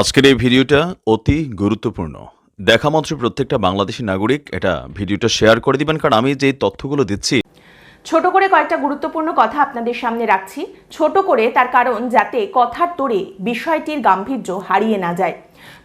আজকের এই ভিডিওটা অতি গুরুত্বপূর্ণ। দেখা মাত্র প্রত্যেকটা বাংলাদেশি নাগরিক এটা ভিডিওটা শেয়ার করে দিবেন, কারণ আমি যে তথ্যগুলো দিচ্ছি। ছোট করে কয়েকটা গুরুত্বপূর্ণ কথা আপনাদের সামনে রাখছি। ছোট করে তার কারণ যাতে কথার তোড়ে বিষয়টির গাম্ভীর্য হারিয়ে না যায়।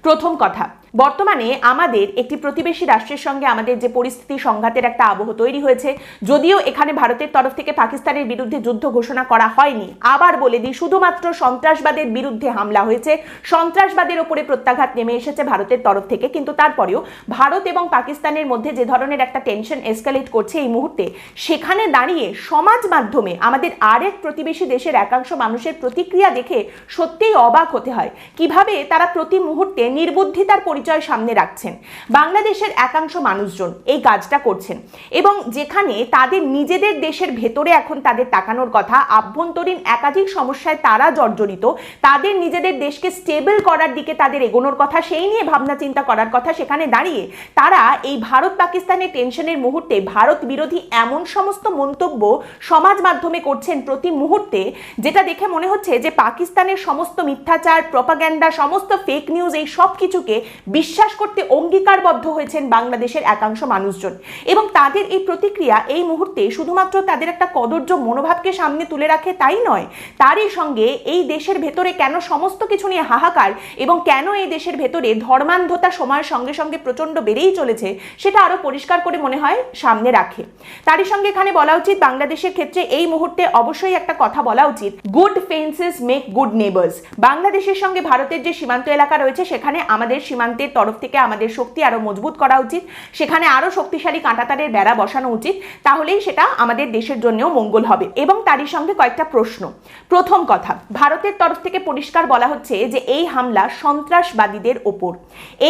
প্রথম কথা বর্তমানে আমাদের একটি প্রতিবেশী রাষ্ট্রের সঙ্গে আমাদের যে পরিস্থিতি সংঘাতের একটা আবহ তৈরি হয়েছে, যদিও এখানে ভারতের তরফ থেকে পাকিস্তানের বিরুদ্ধে যুদ্ধ ঘোষণা করা হয়নি, আবার বলে দিই শুধুমাত্র সন্ত্রাসবাদের বিরুদ্ধে হামলা হয়েছে, সন্ত্রাসবাদের ওপরে প্রত্যাঘাত নেমে এসেছে ভারতের তরফ থেকে, কিন্তু তারপরেও ভারত এবং পাকিস্তানের মধ্যে যে ধরনের একটা টেনশন এসকালেট করছে এই মুহূর্তে, সেখানে দাঁড়িয়ে সমাজ মাধ্যমে আমাদের আরেক প্রতিবেশী দেশের একাংশ মানুষের প্রতিক্রিয়া দেখে সত্যিই অবাক হতে হয়। কীভাবে তারা প্রতি মুহূর্তে নির্বুদ্ধিতার পরিচয় সামনে রাখছেন। বাংলাদেশের একাংশ মানুষজন এই কাজটা করছেন এবং যেখানে তাদের নিজেদের দেশের ভেতরে এখন তাদের তাকানোর কথা, আভ্যন্তরীণ একাধিক সমস্যায় তারা জর্জরিত, তাদের নিজেদের দেশকে স্টেবল করার দিকে তাদের এগোনোর কথা, সেই নিয়ে ভাবনা চিন্তা করার কথা সেখানে দাঁড়িয়ে তারা এই ভারত পাকিস্তানের টেনশনের মুহূর্তে ভারত বিরোধী এমন সমস্ত মন্তব্য সমাজ মাধ্যমে করছেন প্রতি মুহূর্তে, যেটা দেখে মনে হচ্ছে যে পাকিস্তানের সমস্ত মিথ্যাচার প্রপাগ্যান্ডা সমস্ত ফেক নিউজ এই সব কিছুকে বিশ্বাস করতে অঙ্গীকারবদ্ধ হয়েছেন বাংলাদেশের একাংশ মানুষজন। এবং তাদের এই প্রতিক্রিয়া এই মুহূর্তে শুধুমাত্র তাদের একটা কদর্য মনোভাবকে সামনে তুলে রাখে তাই নয়, তারই সঙ্গে এই দেশের ভেতরে কেন সমস্ত কিছু নিয়ে হাহাকার এবং কেন এই দেশের ভেতরে ধর্মান্ধতা সময়ের সঙ্গে সঙ্গে প্রচণ্ড বেড়েই চলেছে, সেটা আরও পরিষ্কার করে মনে হয় সামনে রাখে। তারই সঙ্গে এখানে বলা উচিত, বাংলাদেশের ক্ষেত্রে এই মুহূর্তে অবশ্যই একটা কথা বলা উচিত good fences make good neighbours বাংলাদেশের সঙ্গে ভারতের যে সীমান্ত এলাকা রয়েছে, সেখানে আমাদের সীমান্তের তরফ থেকে আমাদের শক্তি আরও মজবুত করা উচিত। সেখানে আরও শক্তিশালী কাঁটাতারের বেড়া বসানো উচিত। তাহলেই সেটা আমাদের দেশের জন্যও মঙ্গল হবে। এবং তারই সঙ্গে কয়েকটা প্রশ্ন। প্রথম কথা, ভারতের তরফ থেকে পরিষ্কার বলা হচ্ছে যে এই হামলা সন্ত্রাসবাদীদের ওপর।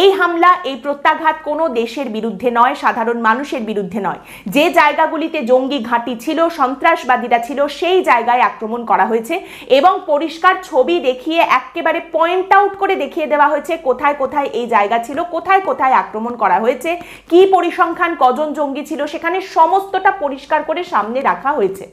এই হামলা, এই প্রত্যাঘাত কোনো দেশের বিরুদ্ধে নয়, সাধারণ মানুষের বিরুদ্ধে নয়। যে জায়গাগুলিতে জঙ্গি ঘাঁটি ছিল, সন্ত্রাসবাদীরা ছিল, সেই জায়গায় আক্রমণ করা হয়েছে এবং পরিষ্কার ছবি দেখিয়ে একেবারে পয়েন্ট আউট করে দেখিয়ে দেওয়া হয়েছে কোথায় কোথায় এই জায়গা ছিল, কোথায় কোথায় আক্রমণ করা হয়েছে, কি পরিসংখ্যান, কজন জঙ্গি ছিল, সেখানে সমস্তটা পরিষ্কার করে সামনে রাখা হয়েছে।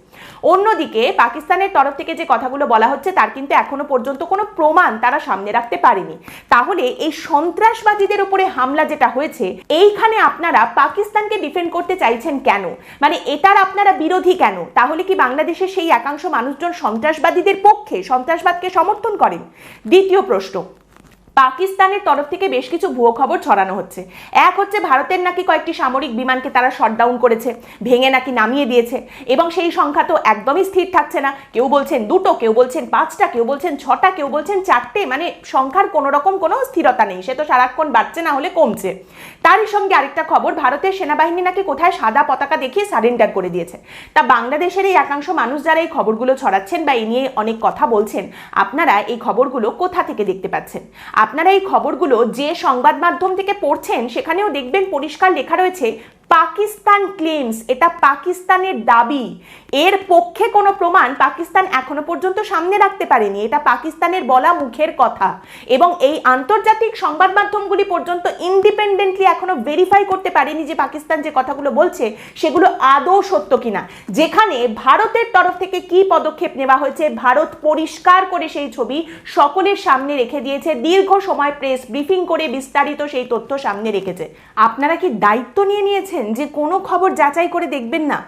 অন্যদিকে পাকিস্তানের তরফ থেকে যে কথাগুলো বলা হচ্ছে, তার কিন্তু এখনও পর্যন্ত কোনো প্রমাণ তারা সামনে রাখতে পারেনি। তাহলে এই সন্ত্রাসবাদীদের উপরে হামলা যেটা হয়েছে, এইখানে আপনারা পাকিস্তানকে ডিফেন্ড করতে চাইছেন কেন? মানে এটার আপনারা বিরোধী কেন? তাহলে কি বাংলাদেশের সেই একাংশ মানুষজন সন্ত্রাসবাদীদের পক্ষে, সন্ত্রাসবাদকে সমর্থন করেন? দ্বিতীয় প্রশ্ন পাকিস্তানের তরফ থেকে বেশ কিছু ভুয়ো খবর ছড়ানো হচ্ছে। এক হচ্ছে ভারতের নাকি কয়েকটি সামরিক বিমানকে তারা শটডাউন করেছে, ভেঙে নাকি নামিয়ে দিয়েছে এবং সেই সংখ্যা তো একদমই স্থির থাকছে না। কেউ বলছেন দুটো, কেউ বলছেন পাঁচটা, কেউ বলছেন ছটা, কেউ বলছেন চারটে মানে সংখ্যার কোনো রকম কোনো স্থিরতা নেই। সে তো সারাক্ষণ বাড়ছে, না হলে কমছে। তারই সঙ্গে আরেকটা খবর, ভারতের সেনাবাহিনী নাকি কোথায় সাদা পতাকা দেখিয়ে সারেন্ডার করে দিয়েছে। তা বাংলাদেশের এই একাংশ মানুষ যারা এই খবরগুলো ছড়াচ্ছেন বা এই নিয়ে অনেক কথা বলছেন, আপনারা এই খবরগুলো কোথা থেকে দেখতে পাচ্ছেন? আপনারা এই খবরগুলো যে সংবাদ মাধ্যম থেকে পড়ছেন সেখানেও দেখবেন পরিষ্কার লেখা রয়েছে পাকিস্তান ক্লেমস এটা পাকিস্তানের দাবি। এর পক্ষে কোনো প্রমাণ পাকিস্তান এখনও পর্যন্ত সামনে রাখতে পারেনি। এটা পাকিস্তানের বলা মুখের কথা। এবং এই আন্তর্জাতিক সংবাদ মাধ্যমগুলি পর্যন্ত ইন্ডিপেন্ডেন্টলি এখনও ভেরিফাই করতে পারেনি যে পাকিস্তান যে কথাগুলো বলছে, সেগুলো আদৌ সত্য কিনা। যেখানে ভারতের তরফ থেকে কি পদক্ষেপ নেওয়া হয়েছে, ভারত পরিষ্কার করে সেই ছবি সকলের সামনে রেখে দিয়েছে। দীর্ঘ সময় প্রেস ব্রিফিং করে বিস্তারিত সেই তথ্য সামনে রেখেছে। আপনারা কি দায়িত্ব নিয়ে নিয়েছেন? যে কোনো খবর যাচাই করে দেখবেন না।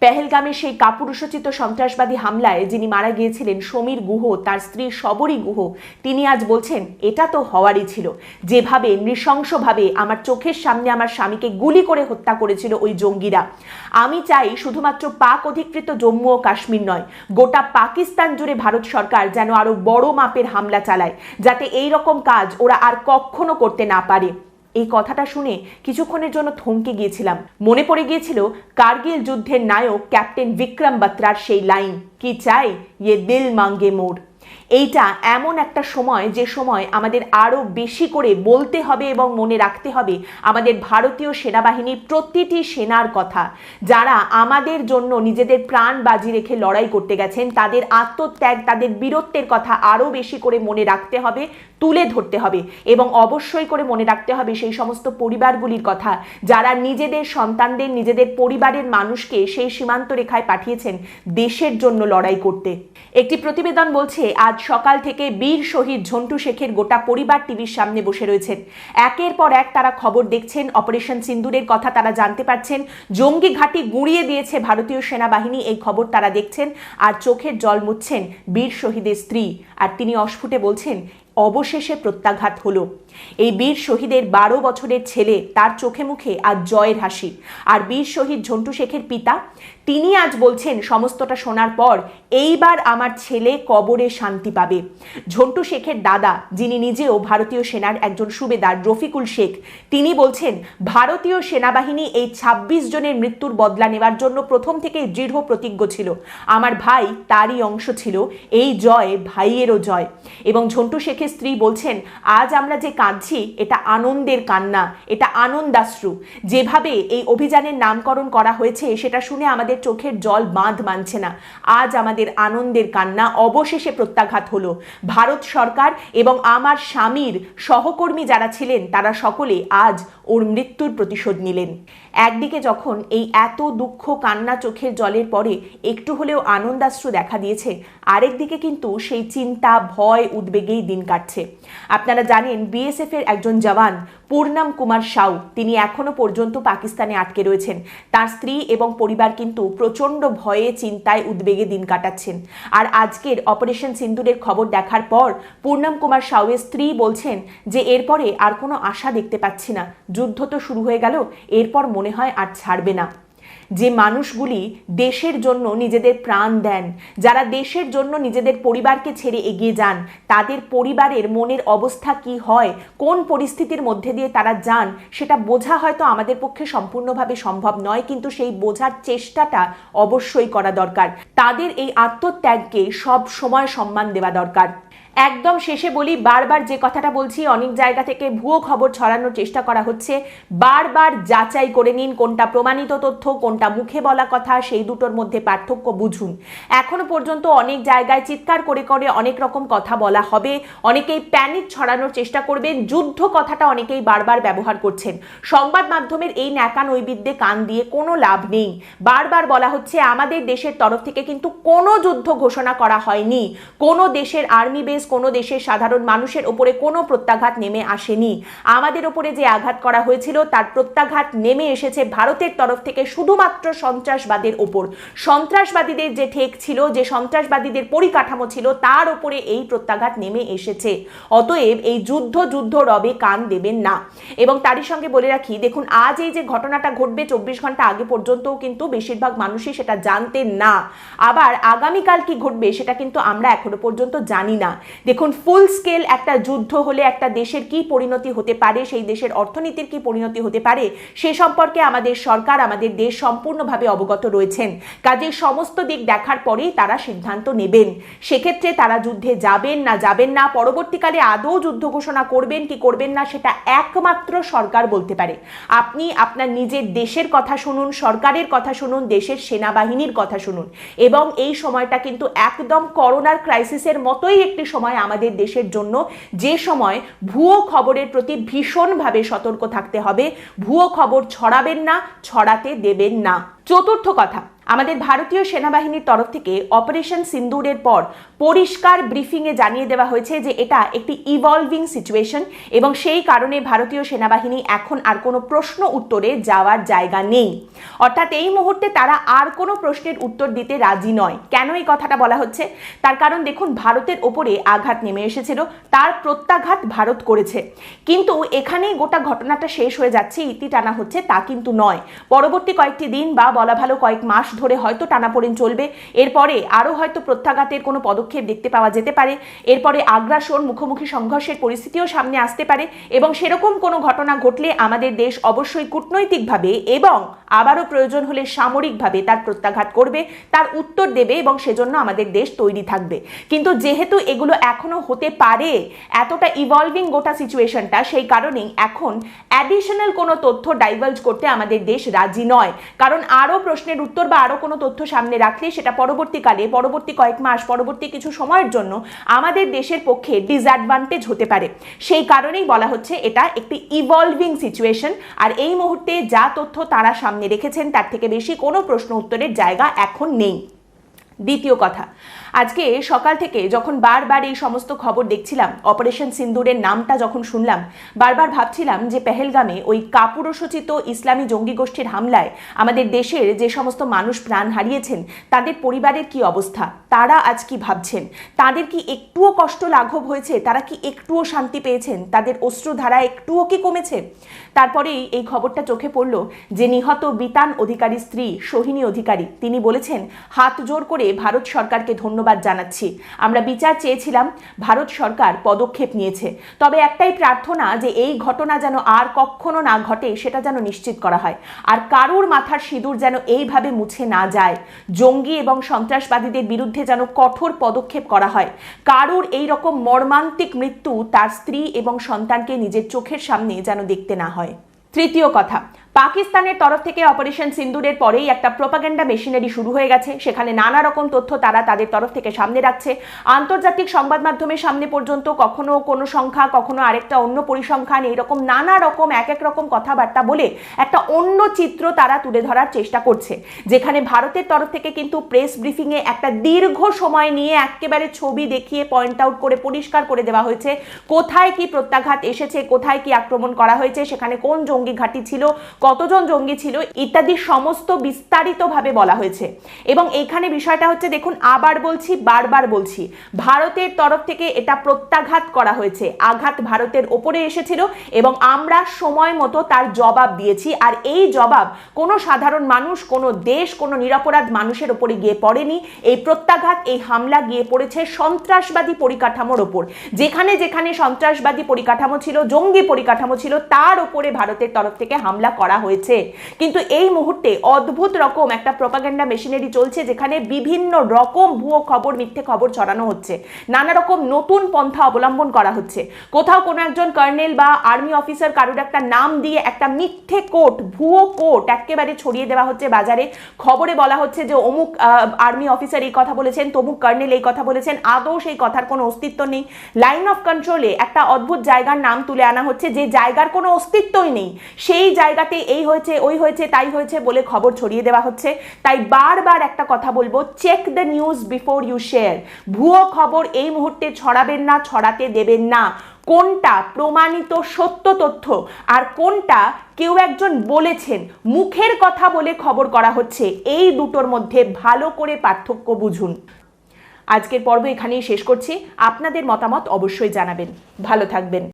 পেহেলগামে সেই কাপুরুষোচিত সন্ত্রাসবাদী হামলায় যিনি মারা গিয়েছিলেন সমীর গুহ, তার স্ত্রী শবরী গুহ, তিনি আজ বলছেন, এটা তো হওয়ারই ছিল। যেভাবে, নৃশংসভাবে আমার চোখের সামনে আমার স্বামীকে গুলি করে হত্যা করেছিল ওই জঙ্গিরা। আমি চাই শুধুমাত্র পাক অধিকৃত জম্মু ও কাশ্মীর নয়, গোটা পাকিস্তান জুড়ে ভারত সরকার যেন আরও বড় মাপের হামলা চালায়, যাতে এই রকম কাজ ওরা আর কখনো করতে না পারে। এই কথাটা শুনে কিছুক্ষণের জন্য থমকে গিয়েছিলাম। মনে পড়ে গিয়েছিল কার্গিল যুদ্ধের নায়ক ক্যাপ্টেন বিক্রম বাত্রার সেই লাইন, কি চাই ইয়ে দিল মাঙ্গে মোর। এইটা এমন একটা সময়, যে সময় আমাদের আরও বেশি করে বলতে হবে এবং মনে রাখতে হবে আমাদের ভারতীয় সেনাবাহিনীর প্রতিটি সেনার কথা। যারা আমাদের জন্য নিজেদের প্রাণ বাজি রেখে লড়াই করতে গেছেন, তাদের আত্মত্যাগ, তাদের বীরত্বের কথা আরও বেশি করে মনে রাখতে হবে, তুলে ধরতে হবে এবং অবশ্যই করে মনে রাখতে হবে সেই সমস্ত পরিবারগুলির কথা। যারা নিজেদের সন্তানদের, নিজেদের পরিবারের মানুষকে সেই সীমান্ত রেখায় পাঠিয়েছেন দেশের জন্য লড়াই করতে। একটি প্রতিবেদন বলছে, আজ আজ সকাল থেকে বীর শহীদ ঝন্টু শেখের গোটা পরিবার টিভির সামনে বসে রয়েছেন। একের পর এক তারা খবর দেখছেন, অপারেশন সিন্দুরের কথা তারা জানতে পারছেন, জঙ্গি ঘাঁটি গুঁড়িয়ে দিয়েছে ভারতীয় সেনাবাহিনী, এই খবর তারা দেখছেন, আর চোখের জল মুছছেন বীর শহীদের স্ত্রী। আর তিনি অস্ফুটে বলছেন, অবশেষে প্রত্যাঘাত হলো। এই বীর শহীদের বারো বছরের ছেলে, তার চোখে মুখে আজ জয়ের হাসি। আর বীর শহীদ ঝন্টু শেখের পিতা তিনি আজ বলছেন, সমস্তটা শোনার পর এইবার আমার ছেলে কবরে শান্তি পাবে। ঝন্টু শেখের দাদা, যিনি নিজেও ভারতীয় সেনার একজন সুবেদার, রফিকুল শেখ, তিনি বলছেন, ভারতীয় সেনাবাহিনী এই ২৬ জনের মৃত্যুর বদলা নেওয়ার জন্য প্রথম থেকে দৃঢ় প্রতিজ্ঞ ছিল। আমার ভাই তারই অংশ ছিল, এই জয় ভাইয়েরও জয়। এবং ঝন্টু শেখের স্ত্রী বলছেন, আজ আমরা যে কাঁদছি, এটা আনন্দের কান্না, এটা আনন্দাশ্রু। যেভাবে এই অভিযানের নামকরণ করা হয়েছে, সেটা শুনে আমাদের চোখের জল বাঁধ মানছে না। আজ আমাদের আনন্দের কান্না অবশেষে প্রত্যাঘাত হলো। ভারত সরকার এবং আমার স্বামীর সহকর্মী যারা ছিলেন, তারা সকলে আজ ওর মৃত্যুর প্রতিশোধ নিলেন। একদিকে যখন এই এত দুঃখ, কান্না চোখের জলের পরে একটু হলেও আনন্দাশ্রু দেখা দিয়েছে আরেকদিকে কিন্তু সেই চিন্তা, ভয় উদ্বেগেই দিন কাটছে। আপনারা জানেন বিএসএফ এর একজন জওয়ান পূর্ণাম কুমার সাউ। তিনি এখনও পর্যন্ত পাকিস্তানে আটকে রয়েছেন। তার স্ত্রী এবং পরিবার কিন্তু প্রচণ্ড ভয়ে, চিন্তায় উদ্বেগে দিন কাটাচ্ছেন। আর আজকের অপারেশন সিন্দুরের খবর দেখার পর পূর্ণাম কুমার সাউয়ের স্ত্রী বলছেন যে, এরপরে আর কোনো আশা দেখতে পাচ্ছি না। যুদ্ধ তো শুরু হয়ে গেল। এরপর মনে হয় আর ছাড়বে না। যে মানুষগুলি দেশের জন্য নিজেদের প্রাণ দেন, যারা দেশের জন্য নিজেদের পরিবারকে ছেড়ে এগিয়ে যান, তাদের পরিবারের মনের অবস্থা কি হয়, কোন পরিস্থিতির মধ্যে দিয়ে তারা যান, সেটা বোঝা হয়তো আমাদের পক্ষে সম্পূর্ণভাবে সম্ভব নয়, কিন্তু সেই বোঝার চেষ্টাটা অবশ্যই করা দরকার। তাদের এই আত্মত্যাগকে সব সময় সম্মান দেওয়া দরকার। একদম শেষে বলি, বারবার যে কথাটা বলছি, অনেক জায়গা থেকে ভুয়ো খবর ছড়ানোর চেষ্টা করা হচ্ছে। বারবার যাচাই করে নিন কোনটা প্রমাণিত তথ্য, কোনটা মুখে বলা কথা, সেই দুটোর মধ্যে পার্থক্য বুঝুন। এখনও পর্যন্ত অনেক জায়গায় চিৎকার করে করে অনেক রকম কথা বলা হবে। অনেকেই প্যানিক ছড়ানোর চেষ্টা করবেন, যুদ্ধ কথাটা অনেকেই বারবার ব্যবহার করছেন। সংবাদ মাধ্যমের এই ন্যাকা নৈবিদ্যে কান দিয়ে কোনো লাভ নেই। বারবার বলা হচ্ছে, আমাদের দেশের তরফ থেকে কিন্তু কোনো যুদ্ধ ঘোষণা করা হয়নি। কোনো দেশের আর্মি বেস কোনো দেশের সাধারণ মানুষের ওপরে কোনো প্রত্যাঘাত নেমে আসেনি। আমাদের ওপরে যে আঘাত করা হয়েছিল, তার প্রত্যাঘাত নেমে এসেছে ভারতের তরফ থেকে শুধুমাত্র সন্ত্রাসবাদের ওপর। সন্ত্রাসবাদীদের যে ঠেক ছিল, যে সন্ত্রাসবাদীদের পরিকাঠামো ছিল, তার ওপরে এই প্রত্যাঘাত নেমে এসেছে। অতএব এই যুদ্ধ যুদ্ধ রবে কান দেবেন না। এবং তারই সঙ্গে বলে রাখি, দেখুন, আজ এই যে ঘটনাটা ঘটবে চব্বিশ ঘণ্টা আগে পর্যন্তও কিন্তু বেশিরভাগ মানুষই সেটা জানতেন না। আবার আগামীকাল কি ঘটবে, সেটা কিন্তু আমরা এখনও পর্যন্ত জানি না। দেখুন ফুল স্কেল একটা যুদ্ধ হলে একটা দেশের কি পরিণতি হতে পারে, সেই দেশের অর্থনীতির কি পরিণতি হতে পারে, সে সম্পর্কে আমাদের সরকার, আমাদের দেশ সম্পূর্ণভাবে অবগত রয়েছেন। কাজে সমস্ত দিক দেখার পরেই তারা সিদ্ধান্ত নেবেন। সেক্ষেত্রে তারা যুদ্ধে যাবেন না যাবেন না, পরবর্তীকালে আদৌ যুদ্ধ ঘোষণা করবেন, কি করবেন না, সেটা একমাত্র সরকার বলতে পারে। আপনি আপনার নিজের দেশের কথা শুনুন, সরকারের কথা শুনুন, দেশের সেনাবাহিনীর কথা শুনুন। এবং এই সময়টা কিন্তু একদম করোনার ক্রাইসিসের মতোই একটি সময় আমাদের দেশের জন্য, যে সময় ভুয়ো খবরের প্রতি ভীষণভাবে সতর্ক থাকতে হবে। ভুয়ো খবর ছড়াবেন না, ছড়াতে দেবেন না। চতুর্থ কথা, আমাদের ভারতীয় সেনাবাহিনীর তরফ থেকে অপারেশন সিন্দুরের পর পরিষ্কার ব্রিফিংয়ে জানিয়ে দেওয়া হয়েছে যে এটা একটি ইভলভিং সিচুয়েশন এবং সেই কারণে ভারতীয় সেনাবাহিনী এখন আর কোনো প্রশ্ন উত্তরে যাওয়ার জায়গা নেই। অর্থাৎ এই মুহূর্তে তারা আর কোনো প্রশ্নের উত্তর দিতে রাজি নয়। কেন এই কথাটা বলা হচ্ছে? তার কারণ দেখুন, ভারতের ওপরে আঘাত নেমে এসেছিল, তার প্রত্যাঘাত ভারত করেছে। কিন্তু এখানেই গোটা ঘটনাটা শেষ হয়ে যাচ্ছে, ইতি টানা হচ্ছে তা কিন্তু নয়। পরবর্তী কয়েকটি দিন বা বলা ভালো কয়েক মাস ধরে হয়তো টানাপোড়েন চলবে। এরপরে আরও হয়তো প্রত্যাঘাতের কোনো পদক্ষেপ দেখতে পাওয়া যেতে পারে। এরপরে আগ্রাসন, মুখোমুখি সংঘর্ষের পরিস্থিতিও সামনে আসতে পারে এবং সেরকম কোনো ঘটনা ঘটলে আমাদের দেশ অবশ্যই কূটনৈতিকভাবে এবং আবারও প্রয়োজন হলে সামরিকভাবে তার প্রত্যাঘাত করবে, তার উত্তর দেবে এবং সেজন্য আমাদের দেশ তৈরি থাকবে। কিন্তু যেহেতু এগুলো এখনও হতে পারে, এতটা ইভলভিং গোটা সিচুয়েশনটা সেই কারণেই এখন অ্যাডিশনাল কোনো তথ্য ডাইভার্জ করতে আমাদের দেশ রাজি নয়। কারণ আরও প্রশ্নের উত্তর বা আরও কোনো তথ্য সামনে রাখলে সেটা পরবর্তীকালে, পরবর্তী কয়েক মাস, পরবর্তী কিছু সময়ের জন্য আমাদের দেশের পক্ষে ডিসঅ্যাডভান্টেজ হতে পারে। সেই কারণেই বলা হচ্ছে এটা একটি ইভলভিং সিচুয়েশন আর এই মুহূর্তে যা তথ্য তারা সামনে রেখেছেন তার থেকে বেশি কোনো প্রশ্ন উত্তরের জায়গা এখন নেই। দ্বিতীয় কথা আজকে সকাল থেকে যখন বারবার এই সমস্ত খবর দেখছিলাম অপারেশন সিন্দুরের নামটা যখন শুনলাম, বারবার ভাবছিলাম যে পেহেলগামে ওই কাপুরুষোচিত ইসলামী জঙ্গি গোষ্ঠীর হামলায় আমাদের দেশের যে সমস্ত মানুষ প্রাণ হারিয়েছেন, তাদের পরিবারের কি অবস্থা? তারা আজ কি ভাবছেন? তাদের কি একটুও কষ্ট লাঘব হয়েছে? তারা কি একটুও শান্তি পেয়েছেন? তাদের অশ্রুধারা একটুও কি কমেছে? তারপরেই এই খবরটা চোখে পড়ল যে নিহত বিতান অধিকারী স্ত্রী, সোহিনী অধিকারী, তিনি বলেছেন, হাত জোর করে ভারত সরকারকে ধন্যবাদ জানাচ্ছি। আমরা বিচার চেয়েছিলাম, ভারত সরকার পদক্ষেপ নিয়েছে। তবে একটাই প্রার্থনা যে এই ঘটনা যেন আর কখনো না ঘটে, সেটা যেন নিশ্চিত করা হয়। আর কারুর মাথার সিঁদুর যেন এইভাবে মুছে না যায়। জঙ্গি এবং সন্ত্রাসবাদীদের বিরুদ্ধে যেন কঠোর পদক্ষেপ করা হয়। কারুর এই রকম মর্মান্তিক মৃত্যু তার স্ত্রী এবং সন্তানকে নিজের চোখের সামনে যেন দেখতে না হয়। তৃতীয় কথা পাকিস্তানের তরফ থেকে অপারেশন সিন্দুরের পরেই একটা প্রোপাগেন্ডা মেশিনারি শুরু হয়ে গেছে। সেখানে নানা রকম তথ্য তারা তাদের তরফ থেকে সামনে রাখছে। আন্তর্জাতিক সংবাদ মাধ্যমের সামনে পর্যন্ত কখনো কোনো সংখ্যা, কখনো আরেকটা অন্য পরিসংখ্যান, এইরকম নানা রকম, এক এক রকম কথাবার্তা বলে একটা অন্য চিত্র তারা তুলে ধরার চেষ্টা করছে। যেখানে ভারতের তরফ থেকে কিন্তু প্রেস ব্রিফিংয়ে একটা দীর্ঘ সময় নিয়ে একেবারে ছবি দেখিয়ে পয়েন্ট আউট করে, পরিষ্কার করে দেওয়া হয়েছে। কোথায় কি প্রত্যাঘাত এসেছে, কোথায় কি আক্রমণ করা হয়েছে, সেখানে কোন জঙ্গি ঘাঁটি ছিল কতজন জঙ্গি ছিল ইত্যাদি সমস্ত বিস্তারিতভাবে বলা হয়েছে। এবং এখানে বিষয়টা হচ্ছে, দেখুন, আবার বলছি, বারবার বলছি, ভারতের তরফ থেকে এটা প্রত্যাঘাত করা হয়েছে। আঘাত ভারতের ওপরে এসেছিল এবং আমরা সময় মতো তার জবাব দিয়েছি। আর এই জবাব কোনো সাধারণ মানুষ, কোনো দেশ, কোনো নিরপরাধ মানুষের ওপরে গিয়ে পড়েনি। এই প্রত্যাঘাত, এই হামলা গিয়ে পড়েছে সন্ত্রাসবাদী পরিকাঠামোর ওপর। যেখানে যেখানে সন্ত্রাসবাদী পরিকাঠামো ছিল, জঙ্গি পরিকাঠামো ছিল, তার ওপরে ভারতের তরফ থেকে হামলা করা হয়েছে। কিন্তু এই মুহূর্তে অদ্ভুত রকম একটা প্রপাগান্ডা মেশিনারি চলছে যেখানে বিভিন্ন রকম ভুয়ো খবর, মিথ্যে খবর ছড়ানো হচ্ছে। নানা রকম নতুন পন্থা অবলম্বন করা হচ্ছে। কোথাও কোনো একজন কর্নেল বা আর্মি অফিসার কারোর একটা নাম দিয়ে একটা মিথ্যে কোট ভুয়ো কোট একেবারে ছড়িয়ে দেওয়া হচ্ছে বাজারে। খবরে বলা হচ্ছে যে অমুক আর্মি অফিসার এই কথা বলেছেন, তমুক কর্নেল এই কথা বলেছেন, আদৌ সেই কথার কোনো অস্তিত্ব নেই। লাইন অফ কন্ট্রোলে একটা অদ্ভুত জায়গার নাম তুলে আনা হচ্ছে যে জায়গার কোনো অস্তিত্বই নেই। সেই জায়গাতে এই হয়েছে, ওই হয়েছে, তাই হয়েছে বলে খবর ছড়িয়ে দেওয়া হচ্ছে। তাই বারবার একটা কথা বলব check the news before you share ভুয়ো খবর এই মুহূর্তে ছড়াবেন না, ছড়াতে দেবেন না। কোনটা প্রমাণিত সত্য তথ্য আর কোনটা কেউ একজন বলেছেন, মুখের কথা বলে খবর করা হচ্ছে, এই দুটোর মধ্যে ভালো করে পার্থক্য বুঝুন। আজকের পর্ব এখানেই শেষ করছি। আপনাদের মতামত অবশ্যই জানাবেন। ভালো থাকবেন।